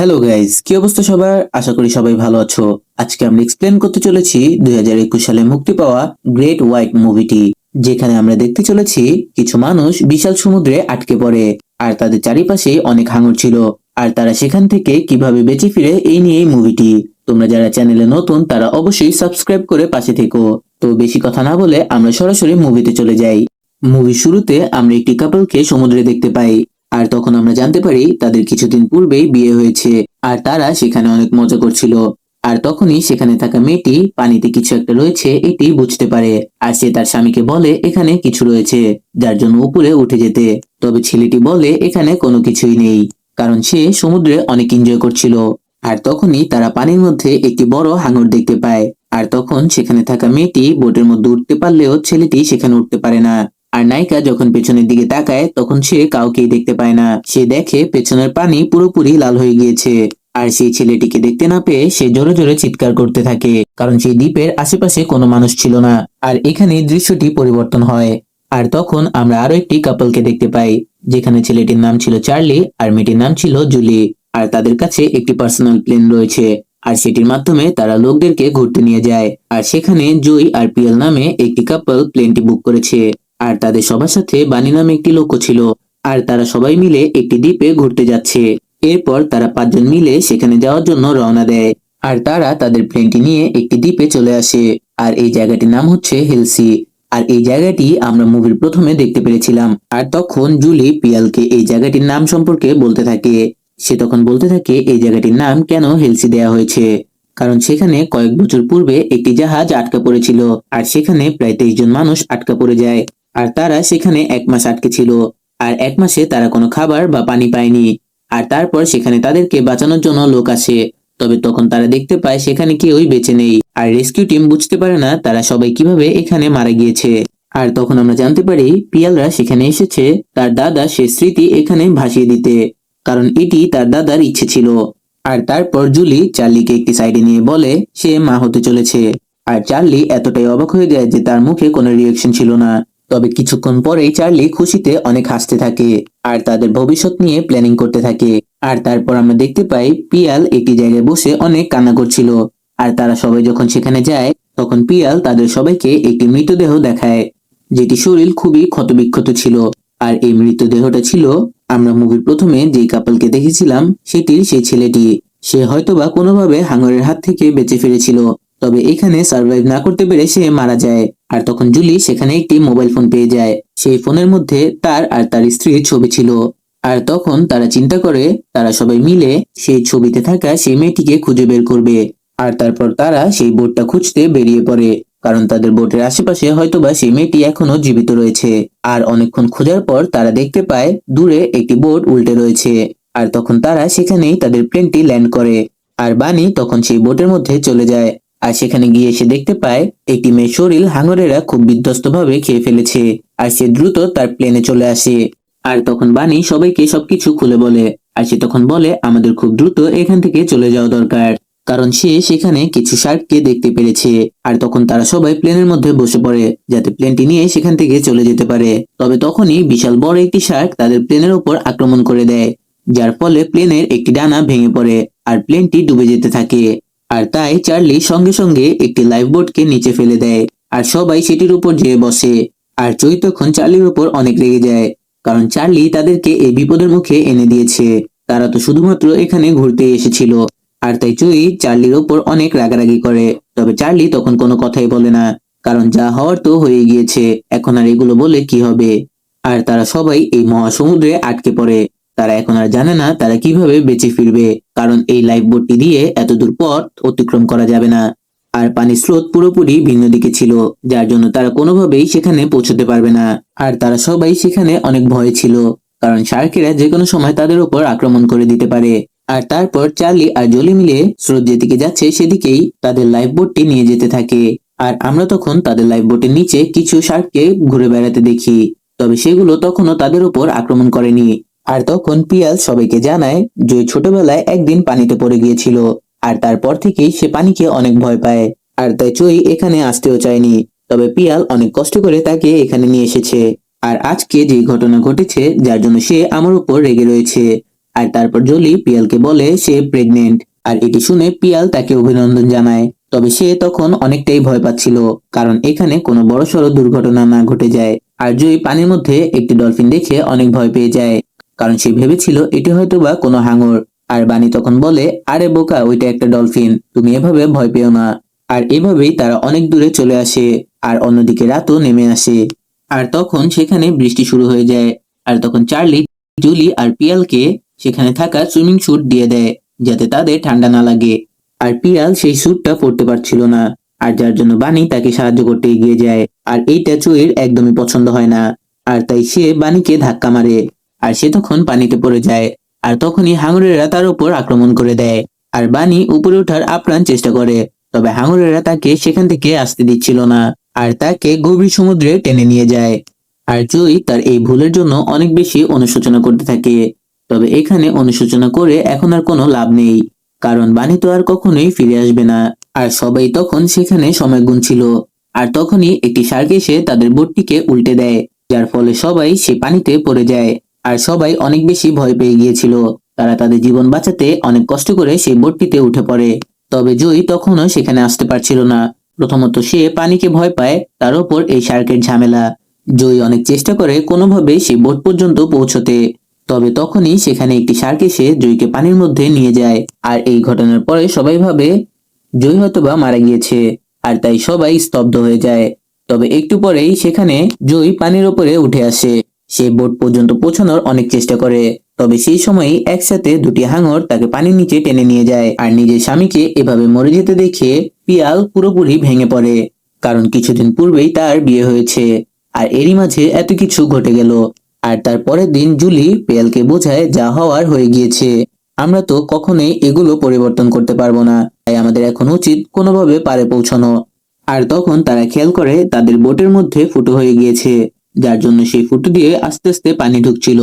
Hello guys কি অবস্থা সবার? আশা করি সবাই ভালো আছো। আজকে আমরা এক্সপ্লেন করতে চলেছি দুই হাজার একুশ সালে মুক্তি পাওয়া গ্রেট হোয়াইট মুভিটি যেখানে আমরা দেখতে চলেছি কিছু মানুষ বিশাল সমুদ্রে আটকে পড়ে, আর তাদের চারিপাশে অনেক হাঙর ছিল। আর তারা সেখান থেকে কীভাবে বেঁচে ফিরে এই নিয়ে এই মুভিটি তোমরা যারা চ্যানেলে নতুন, তারা অবশ্যই সাবস্ক্রাইব করে পাশে থেকো। তো বেশি কথা না বলে আমরা সরাসরি মুভিতে চলে যাই। মুভির শুরুতে আমরা একটি কাপলকে সমুদ্রে দেখতে পাই। আর তখন আমরা জানতে পারি তাদের কিছুদিন পূর্বেই বিয়ে হয়েছে, আর তারা সেখানে অনেক মজা করছিল। আর তখনই সেখানে থাকা মেয়েটি পানিতে কিছু একটা রয়েছে এটি বুঝতে পারে, আর সে তার স্বামীকে বলে এখানে কিছু রয়েছে, যার জন্য উপরে উঠে যেতে। তবে ছেলেটি বলে এখানে কোনো কিছুই নেই, কারণ সে সমুদ্রে অনেক এনজয় করছিল। আর তখনই তারা পানির মধ্যে একটি বড় হাঙর দেখতে পায়। আর তখন সেখানে থাকা মেয়েটি বোটের মধ্যে উঠতে পারলেও ছেলেটি সেখানে উঠতে পারে না। আর নায়িকা যখন পেছনের দিকে তাকায়, তখন সে কাউকেই দেখতে পায় না। সে দেখে পেছনের পানি পুরোপুরি লাল হয়ে গিয়েছে। আর সেই ছেলেটিকে দেখতে না পেয়ে সে জোরে জোরে চিৎকার করতে থাকে, কারণ সেই দ্বীপের আশেপাশে কোনো মানুষ ছিল না। আর এখানে দৃশ্যটি পরিবর্তন হয়। আর তখন আমরা আরও একটি কাপলকে দেখতে পাই, যেখানে ছেলেটির নাম ছিল চার্লি আর মেয়েটির নাম ছিল জুলি। আর তাদের কাছে একটি পার্সোনাল প্লেন রয়েছে, আর সেটির মাধ্যমে তারা লোকদেরকে ঘুরতে নিয়ে যায়। আর সেখানে জুই আর পিয়াল নামে একটি কাপল প্লেনটি বুক করেছে। আর তাদের সবার সাথে বানি নামে একটি লোকও ছিল। আর তারা সবাই মিলে একটি দ্বীপে ঘুরতে যাচ্ছে। এরপর তারা পাঁচজন মিলে সেখানে যাওয়ার জন্য রওনা দেয়। আর তারা তাদের প্লেনটি নিয়ে একটি দ্বীপে চলে আসে। আর এই জায়গাটির নাম হচ্ছে হেলসি। আর এই জায়গাটি আমরা মুভির প্রথমে দেখতে পেরেছিলাম। আর তখন জুলি পিয়ালকে এই জায়গাটির নাম সম্পর্কে বলতে থাকে। সে তখন বলতে থাকে, এই জায়গাটির নাম কেন হেলসি দেয়া হয়েছে? কারণ সেখানে কয়েক বছর পূর্বে একটি জাহাজ আটকা পড়েছিল। আর সেখানে প্রায় তেইশ জন মানুষ আটকা পড়ে যায়। আর তারা সেখানে এক মাস আটকে ছিল। আর এক মাসে তারা কোনো খাবার বা পানি পায়নি। আর তারপর সেখানে তাদেরকে বাঁচানোর জন্য লোক আসে। তবে তখন তারা দেখতে পায় সেখানে কেউই বেঁচে নেই। আর রেস্কিউ টিম বুঝতে পারে না তারা সবাই কীভাবে এখানে মারা গিয়েছে। আর তখন আমরা জানতে পারি, পিয়ালরা সেখানে এসেছে। তার দাদা সে স্মৃতি এখানে ভাসিয়ে দিতে। কারণ এটি তার দাদার ইচ্ছে ছিল। আর তারপর জুলি চার্লিকে একটি সাইডে নিয়ে বলে, সে মা হতে চলেছে। আর চার্লি এতটাই অবাক হয়ে যায় যে তার মুখে কোনো রিয়েকশন ছিল না। তবে কিছুক্ষণ পরেই চার্লি খুশিতে অনেক হাসতে থাকে আর তাদের ভবিষ্যৎ নিয়ে প্ল্যানিং করতে থাকে। আর তারপর আমরা দেখতে পাই পিয়াল একটি জায়গায় বসে অনেক কান্না করছিল। আর তারা সবাই যখন সেখানে যায়, তখন পিয়াল তাদের সবাইকে একটি মৃতদেহ দেখায়, যেটি শরীর খুবই ক্ষতবিক্ষত ছিল। আর এই মৃতদেহটা ছিল আমরা মুভির প্রথমে যে কাপলকে দেখেছিলাম, সেটির সেই ছেলেটি। সে হয়তোবা কোনোভাবে হাঙ্গরের হাত থেকে বেঁচে ফিরেছিল, তবে এখানে সার্ভাইভ না করতে পেরে সে মারা যায়। আর তখন জুলি সেখানে একটি মোবাইল ফোন পেয়ে যায়। সেই ফোনের মধ্যে তার আর তার স্ত্রীর ছবি ছিল। আর তখন তারা চিন্তা করে, তারা সবাই মিলে সেই ছবিতে থাকা সেই মেয়েটিকে খুঁজে বের করবে। আর তারপর তারা সেই বোটটা খুঁজতে বেরিয়ে পড়ে। কারণ তাদের বোটের আশেপাশে হয়তোবা সেই মেয়েটি এখনও জীবিত রয়েছে। আর অনেকক্ষণ খোঁজার পর তারা দেখতে পায়, দূরে একটি বোট উল্টে রয়েছে। আর তখন তারা সেখানেই তাদের প্লেনটি ল্যান্ড করে। আর বানি তখন সেই বোটের মধ্যে চলে যায়। আর সেখানে গিয়ে সে দেখতে পায়, একটি মেয়ে শরীর হাঙরেরা খুব বিধ্বস্ত ভাবে খেয়ে ফেলেছে আর সে দ্রুত তার প্লেনে চলে আসে। আর তখন বানি সবাইকে সবকিছু খুলে বলে আর সে তখন বলে, আমাদের খুব দ্রুত এখান থেকে চলে যাওয়া দরকার। কারণ সে সেখানে কিছু শার্ককে দেখতে পেরেছে আর তখন তারা সবাই প্লেনের মধ্যে বসে পড়ে যাতে প্লেনটি নিয়ে সেখান থেকে চলে যেতে পারে। তবে তখনই বিশাল বড় একটি শার্ক তাদের প্লেনের উপর আক্রমণ করে দেয়, যার ফলে প্লেনের একটি ডানা ভেঙে পড়ে আর প্লেনটি ডুবে যেতে থাকে। আর তাই চার্লি সঙ্গে সঙ্গে একটি লাইফ বোটকে নিচে ফেলে দেয় আর সবাই সেটির উপর যেয়ে বসে। আর চৈ তখন চার্লির উপর অনেক রেগে যায়, কারণ চার্লি তাদেরকে এই বিপদের মুখে এনে দিয়েছে। তারা তো শুধুমাত্র এখানে ঘুরতে এসেছিল, আর তাই চুই চার্লির ওপর অনেক রাগারাগি করে। তবে চার্লি তখন কোনো কথাই বলে না, কারণ যা হওয়ার তো হয়ে গিয়েছে, এখন আর এগুলো বলে কি হবে? আর তারা সবাই এই মহাসমুদ্রে আটকে পড়ে। তারা এখন আর জানে না তারা কীভাবে বেঁচে ফিরবে, কারণ এই লাইফ বোটটি দিয়ে এত দূর পথ অতিক্রম করা যাবে না। আর পানির স্রোত পুরোপুরি ভিন্ন দিকে ছিল, যার জন্য তারা কোনোভাবেই সেখানে পৌঁছতে পারবে না। আর তারা সবাই সেখানে অনেক ভয়ে ছিল, কারণ শার্কেরা যে কোনো সময় তাদের উপর আক্রমণ করে দিতে পারে। আর তারপর চার্লি আর জলি মিলে স্রোত যেদিকে যাচ্ছে সেদিকেই তাদের লাইফ বোটটি নিয়ে যেতে থাকে। আর আমরা তখন তাদের লাইফ বোটের নিচে কিছু শার্ককে ঘুরে বেড়াতে দেখি, তবে সেগুলো তখনও তাদের উপর আক্রমণ করেনি। আর তখন পিয়াল সবাইকে জানায় যে ছোটবেলায় একদিন পানিতে পড়ে গিয়েছিল, আর তারপর থেকেই সে পানিকে অনেক ভয় পায়। আর তাই চই এখানে আসতেও চায়নি। তবে পিয়াল অনেক কষ্ট করে তাকে এখানে নিয়ে এসেছে। আর আজকে যে ঘটনা ঘটেছে, যার জন্য সে আমার উপর রেগে রয়েছে। আর তারপর জলি পিয়ালকে বলে সে প্রেগনেন্ট আর এটি শুনে পিয়াল তাকে অভিনন্দন জানায়। তবে সে তখন অনেকটাই ভয় পাচ্ছিল, কারণ এখানে কোনো বড়সড় দুর্ঘটনা না ঘটে যায়। আর জয়ী পানির মধ্যে একটি ডলফিন দেখে অনেক ভয় পেয়ে যায়। কারণ সে ভেবেছিল এটি হয়তো বা কোনো হাঙর। আর বানি তখন বলে, আরে বোকা, ওইটা একটা ডলফিন, তুমি এভাবে ভয় পেও না। আর এভাবেই তারা অনেক দূরে চলে আসে, আর অন্যদিকে রাতও নেমে আসে। আর তখন সেখানে বৃষ্টি শুরু হয়ে যায়, আর তখন চার্লি, জুলি আর পিয়ালকে সেখানে থাকা সুইমিং স্যুট দিয়ে দেয়, যাতে তাদের ঠান্ডা না লাগে। আর পিয়াল সেই স্যুটটা পরতে পারছিল না, আর যার জন্য বানি তাকে সাহায্য করতে এগিয়ে যায়, আর এইটা চুইর একদমই পছন্দ হয় না। আর তাই সে বানিকে ধাক্কা মারে। আর সে তখন পানিতে পড়ে যায়, আর তখনই হাঙরেরা তার উপর আক্রমণ করে দেয়, আর বানি উপরে ওঠার আপ্রাণ চেষ্টা করে, তবে হাঙরেরা তাকে সেখান থেকে আসতে দিচ্ছিল না, আর তাকে গভীর সমুদ্রে টেনে নিয়ে যায়। আর জুই তার এই ভুলের জন্য অনেক বেশি অনুশোচনা করতে থাকে, তবে এখানে অনুশোচনা করে এখন আর কোনো লাভ নেই, কারণ বাণী তো আর কখনোই ফিরে আসবে না, আর সবাই তখন সেখানে সময় গুনছিল, আর তখনই একটি শার্ক এসে তাদের বোটটিকে উল্টে দেয়, যার ফলে সবাই সে পানিতে পড়ে যায়। আর সবাই অনেক বেশি ভয় পেয়ে গিয়েছিল। তারা তাদের জীবন বাঁচাতে অনেক কষ্ট করে সেই বোটটিতে উঠে পড়ে। তবে জয়ী তখনও সেখানে আসতে পারছিল না। প্রথমত সে পানিকে ভয় পায়, তার ওপর এই শার্কের ঝামেলা। জয়ী অনেক চেষ্টা করে কোনোভাবে সেই বোট পর্যন্ত পৌঁছতে। তবে তখনই সেখানে একটি শার্ক এসে জয়ীকে পানির মধ্যে নিয়ে যায়। আর এই ঘটনার পরে সবাই ভাবে জয়ী হয়তোবা মারা গিয়েছে, আর তাই সবাই স্তব্ধ হয়ে যায়। তবে একটু পরেই সেখানে জয়ী পানির ওপরে উঠে আসে। সে বোট পর্যন্ত পৌঁছানোর অনেক চেষ্টা করে। তবে সেই সময়ই একসাথে দুটি হাঙর তাকে পানির নিচে টেনে নিয়ে যায় আর নিজের স্বামীকে এভাবে মরে যেতে দেখে পিয়াল পুরোপুরি ভেঙে পড়ে। কারণ কিছুদিন পূর্বেই তার বিয়ে হয়েছে আর এরই মাঝে এত কিছু ঘটে গেল। আর তার পরের দিন জুলি পিয়ালকে বোঝায় যা হওয়ার হয়ে গিয়েছে। আমরা তো কখনোই এগুলো পরিবর্তন করতে পারব না, তাই আমাদের এখন উচিত কোনোভাবে পারে পৌঁছানো। আর তখন তারা খেয়াল করে তাদের বোটের মধ্যে ফুটো হয়ে গিয়েছে। যার জন্য সেই ফুটো দিয়ে আস্তে আস্তে পানি ঢুকছিল।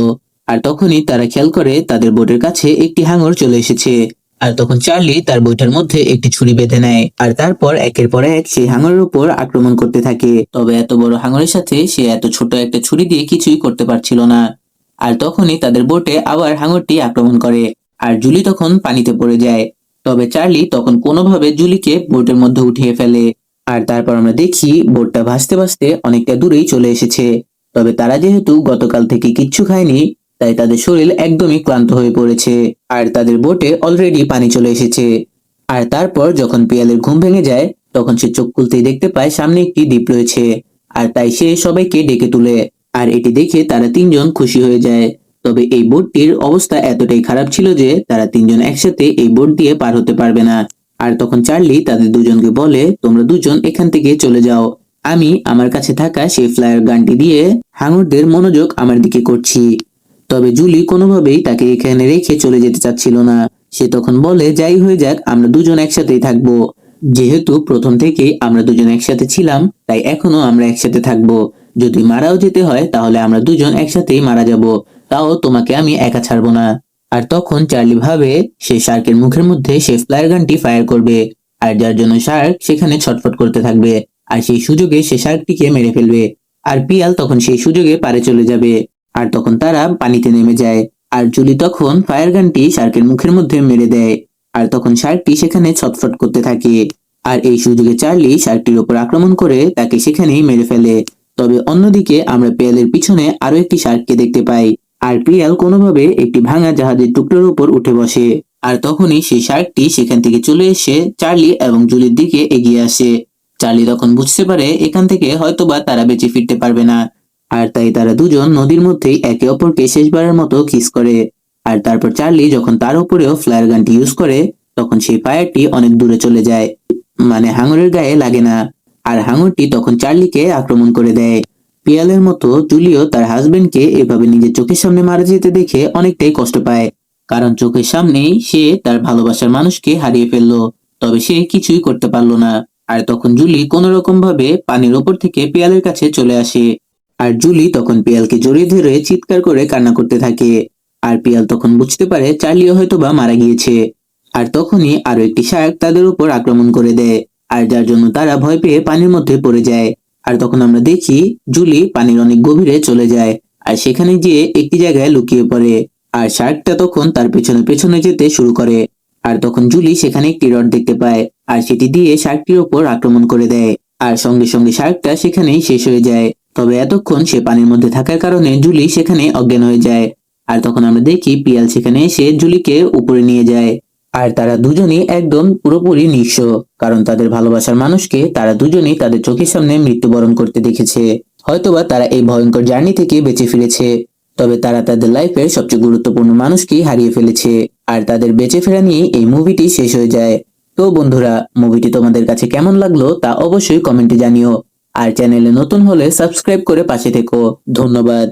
আর তখনই তারা খেয়াল করে তাদের বোটের কাছে একটি হাঙর চলে এসেছে। আর তখন চার্লি তার বইটার মধ্যে একটি ছুরি বেঁধে নেয়। আর তারপর একের পর এক সেই হাঙরের উপর আক্রমণ করতে থাকে। তবে এত বড় হাঙরের সাথে সে এত ছোট একটা ছুরি দিয়ে কিছুই করতে পারছিল না। আর তখনই তাদের বোটে আবার হাঙরটি আক্রমণ করে। আর জুলি তখন পানিতে পড়ে যায়। তবে চার্লি তখন কোনোভাবে জুলিকে বোটের মধ্যে উঠিয়ে ফেলে। আর তারপর আমরা দেখি বোটটা ভাসতে ভাসতে অনেকটা দূরেই চলে এসেছে। তবে তারা যেহেতু গতকাল থেকে কিচ্ছু খায়নি, তাই তাদের শরীর একদমই ক্লান্ত হয়ে পড়েছে। আর তাদের বোটে অলরেডি পানি চলে এসেছে। আর তারপর যখন পিয়ালের ঘুম ভেঙে যায়, তখন সে চোখ খুলতেই দেখতে পায় সামনে একটি দ্বীপ রয়েছে। আর তাই সে সবাইকে ডেকে তুলে। আর এটি দেখে তারা তিনজন খুশি হয়ে যায়। তবে এই বোটটির অবস্থা এতটাই খারাপ ছিল যে তারা তিনজন একসাথে এই বোট দিয়ে পার হতে পারবে না। আর তখন চার্লি তাদের দুজনকে বলে, তোমরা দুজন এখান থেকে চলে যাও। আমি আমার কাছে থাকা সেই ফ্লায়ার গানটি দিয়ে হাঙরদের মনোযোগ আমার দিকে করছি। তবে জুলি কোনোভাবেই তাকে এখানে রেখে চলে যেতে চাচ্ছিল না। সে তখন বলে, যাই হয়ে যাক, আমরা দুজন একসাথেই থাকব। যেহেতু প্রথম থেকেই আমরা দুজন একসাথে ছিলাম, তাই এখনও আমরা একসাথে থাকব। যদি মারাও যেতে হয়, তাহলে আমরা দুজন একসাথেই মারা যাব। তাও তোমাকে আমি একা ছাড়বো না। আর তখন চার্লি ভাবে, সে শার্কের মুখের মধ্যে সে ফ্লায়ার গানটি ফায়ার করবে। আর যার জন্য শার্ক সেখানে ছটফট করতে থাকবে। আর সেই সুযোগে সে শার্কটিকে মেরে ফেলবে। আর পিয়াল তখন সেই সুযোগে পারে চলে যাবে। আর তখন তারা পানিতে নেমে যায়। আর জুলি তখন ফায়ার গানটি শার্কের মুখের মধ্যে মেরে দেয়। আর তখন শার্কটি সেখানে ছটফট করতে থাকে। আর এই সুযোগে চার্লি শার্কটির ওপর আক্রমণ করে তাকে সেখানেই মেরে ফেলে। তবে অন্যদিকে আমরা পিয়ালের পিছনে আরও একটি শার্ককে দেখতে পাই। আর পিয়াল কোনোভাবে একটি ভাঙা জাহাজের টুকরোর উপর উঠে বসে। আর তখনই সেই শার্কটি সেখান থেকে চলে এসে চার্লি এবং জুলির দিকে এগিয়ে আসে। চার্লি তখন বুঝতে পারে এখান থেকে হয়তোবা তারা বেঁচে ফিরতে পারবে না। আর তাই তারা দুজন নদীর মধ্যেই একে অপরকে শেষবারের মতো কিস করে। আর তারপর চার্লি যখন তার উপরেও ফ্লায়ার গানটি ইউজ করে, তখন সেই ফায়ারটি অনেক দূরে চলে যায়। মানে হাঙরের গায়ে লাগে না। আর হাঙরটি তখন চার্লিকে আক্রমণ করে দেয়। পিয়ালের মতো জুলিও তার হাজবেন্ডকে এভাবে নিজের চোখের সামনে মারা যেতে দেখে অনেকটাই কষ্ট পায়। কারণ চোখের সামনেই সে তার ভালোবাসার মানুষকে হারিয়ে ফেলল, তবে সে কিছুই করতে পারল না। আর তখন জুলি কোন রকম ভাবে পানির ওপর থেকে পিয়ালের কাছে চলে আসে। আর জুলি তখন পিয়ালকে জড়িয়ে ধরে চিৎকার করে কান্না করতে থাকে। আর পিয়াল তখন বুঝতে পারে চার্লিও হয়তো বা মারা গিয়েছে। আর তখনই আরও একটি শার্ক তাদের উপর আক্রমণ করে দেয়। আর যার জন্য তারা ভয় পেয়ে পানির মধ্যে পড়ে যায়। আর তখন আমরা দেখি জুলি পানির অনেক গভীরে চলে যায়। আর সেখানে গিয়ে একটি জায়গায় লুকিয়ে পড়ে। আর শার্কটা তখন তার পেছনে পেছনে যেতে শুরু করে। আর তখন জুলি সেখানে একটি রড দেখতে পায়, আর সেটি দিয়ে শার্কটির ওপর আক্রমণ করে দেয়, আর সঙ্গে সঙ্গে শার্কটা সেখানেই শেষ হয়ে যায়। তবে এতক্ষণ সে পানির মধ্যে থাকার কারণে জুলি সেখানে অজ্ঞান হয়ে যায়। আর তখন আমরা দেখি পিয়াল সেখানে এসে জুলিকে উপরে নিয়ে যায়, আর তারা দুজনেই একদম পুরোপুরি নিঃস্ব, কারণ তাদের ভালোবাসার মানুষকে তারা দুজনেই তাদের চোখের সামনে মৃত্যুবরণ করতে দেখেছে। হয়তোবা তারা এই ভয়ঙ্কর জার্নি থেকে বেঁচে ফিরেছে, তবে তারা তাদের লাইফের সবচেয়ে গুরুত্বপূর্ণ মানুষকেই হারিয়ে ফেলেছে। আর তাদের বেঁচে ফেরা নিয়ে এই মুভিটি শেষ হয়ে যায়। তো বন্ধুরা মুভিটি তোমাদের কাছে কেমন লাগল তা অবশ্যই কমেন্টে জানিও। আর চ্যানেলে নতুন হলে সাবস্ক্রাইব করে পাশে থেকো। ধন্যবাদ।